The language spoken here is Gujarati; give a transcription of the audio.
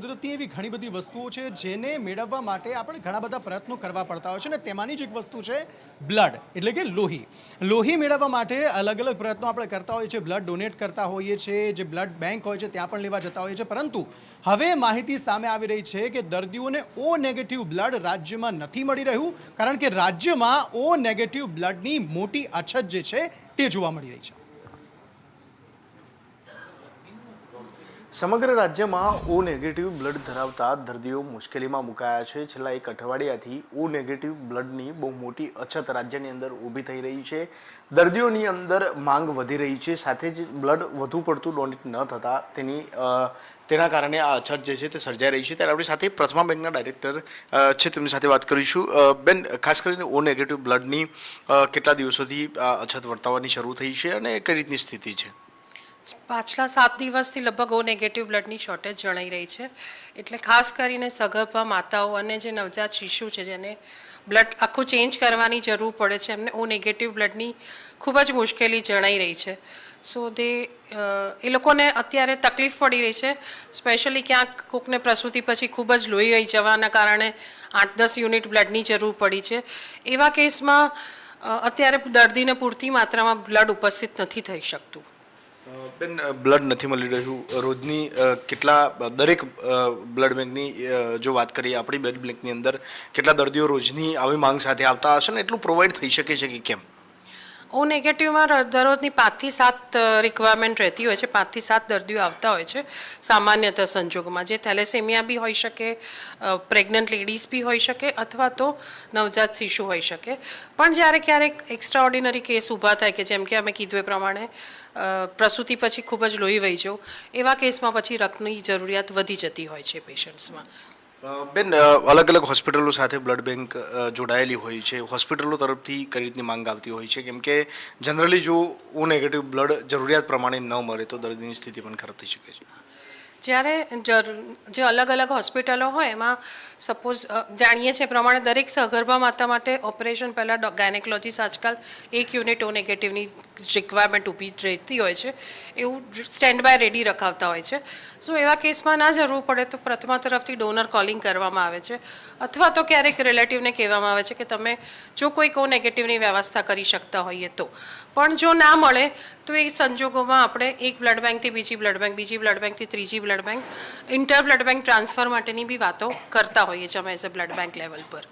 કુદરતી એવી ઘણી બધી વસ્તુઓ છે જેને મેળવવા માટે આપણે ઘણા બધા પ્રયત્નો કરવા પડતા હોય છે અને તેમાંની જ એક વસ્તુ છે બ્લડ, એટલે કે લોહી. લોહી મેળવવા માટે અલગ અલગ પ્રયત્નો આપણે કરતા હોઈએ છીએ. બ્લડ ડોનેટ કરતા હોઈએ છીએ જે બ્લડ બેંક હોય છે ત્યાં પણ લેવા જતા હોઈએ છીએ પરંતુ હવે માહિતી સામે આવી રહી છે કે દર્દીઓને ઓ નેગેટિવ બ્લડ રાજ્યમાં નથી મળી રહ્યું, કારણ કે રાજ્યમાં ઓ નેગેટિવ બ્લડની મોટી અછત જે છે તે જોવા મળી રહી છે. સમગ્ર રાજ્યમાં ઓ નેગેટિવ બ્લડ ધરાવતા દર્દીઓ મુશ્કેલીમાં મુકાયા છે. છેલ્લા એક અઠવાડિયાથી ઓ નેગેટિવ બ્લડની બહુ મોટી અછત રાજ્યની અંદર ઊભી થઈ રહી છે. દર્દીઓની અંદર માંગ વધી રહી છે. સાથે જ બ્લડ વધુ પડતું ડોનેટ ન થતાં તેની તેના કારણે આ અછત જે છે તે સર્જાઈ રહી છે. ત્યારે આપણી સાથે પ્રથમા બેંકના ડાયરેક્ટર છે. તેમની સાથે વાત કરીશું. બેન, ખાસ કરીને ઓ નેગેટિવ બ્લડની કેટલા દિવસોથી અછત વર્તાવાની શરૂ થઈ છે અને કઈ રીતની સ્થિતિ છે? પાછલા સાત દિવસથી લગભગ ઓ નેગેટિવ બ્લડની શોર્ટેજ જણાઈ રહી છે. એટલે ખાસ કરીને સગર્ભા માતાઓ અને જે નવજાત શિશુ છે, જેને બ્લડ આખું ચેન્જ કરવાની જરૂર પડે છે, એમને ઓ નેગેટિવ બ્લડની ખૂબ જ મુશ્કેલી જણાઈ રહી છે. સો દે એ લોકોને અત્યારે તકલીફ પડી રહી છે. સ્પેશિયલી ક્યાંક કોકને પ્રસૂતિ પછી ખૂબ જ લોહી વહી જવાના કારણે આઠ દસ યુનિટ બ્લડની જરૂર પડી છે. એવા કેસમાં અત્યારે દર્દીને પૂરતી માત્રામાં બ્લડ ઉપસ્થિત નથી થઈ શકતું. બેન બ્લડ નથી મળી રહ્યું. રોજની કેટલા દરેક બ્લડ બેંકની જો વાત કરીએ આપણી બ્લડ બેંકની અંદર, કેટલા દર્દીઓ રોજની આવી માંગ સાથે આવતા હશે ને? એટલું પ્રોવાઈડ થઈ શકે છે કે કેમ? ઓ નેગેટિવમાં દરરોજની પાંચથી સાત રિક્વાયરમેન્ટ રહેતી હોય છે. પાંચથી સાત દર્દીઓ આવતા હોય છે સામાન્યતઃ સંજોગોમાં, જે થેલેસેમિયા બી હોઈ શકે પ્રેગ્નન્ટ લેડીઝ બી હોઈ શકે અથવા તો નવજાત શિશુ હોઈ શકે. પણ જ્યારે ક્યારેક એક્સ્ટ્રા ઓર્ડિનરી કેસ ઊભા થાય કે જેમ કે અમે કીધું એ પ્રમાણે પ્રસૂતિ પછી ખૂબ જ લોહી વહી જવું, એવા કેસમાં પછી રક્તની જરૂરિયાત વધી જતી હોય છે પેશન્ટ્સમાં બેન અલગ અલગ હોસ્પિટલો સાથે બ્લડ બેંક જોડાયેલી હોય છે. હોસ્પિટલો તરફથી કઈ રીતની માંગ આવતી હોય છે? કેમ કે જનરલી જો ઓ નેગેટિવ બ્લડ જરૂરિયાત પ્રમાણે ન મળે તો દર્દીની સ્થિતિ પણ ખરાબ થઈ શકે છે. જ્યારે જે અલગ અલગ હોસ્પિટલો હોય, એમાં સપોઝ જાણીએ છીએ પ્રમાણે દરેક સગર્ભા માતા માટે ઓપરેશન પહેલાં ગાયનેકોલોજીસ્ટ આજકાલ એક યુનિટ ઓ નેગેટિવની રિક્વાયરમેન્ટ ઊભી રહેતી હોય છે. એવું સ્ટેન્ડ બાય રેડી રખાવતા હોય છે. સો એવા કેસમાં ના જરૂર પડે તો પ્રથમા તરફથી ડોનર કોલિંગ કરવામાં આવે છે. અથવા તો ક્યારેક રિલેટિવને કહેવામાં આવે છે કે તમે જો કોઈ કો નેગેટિવની વ્યવસ્થા કરી શકતા હોઈએ તો. પણ જો ના મળે, તો એ સંજોગોમાં આપણે એક બ્લડ બેંકથી બીજી બ્લડ બેંક બીજી બ્લડ બેંકથી ત્રીજી blood bank inter blood bank transfer માટેની બી વાતો કરતા હોઈએ છીએ અમે as a blood bank level પર.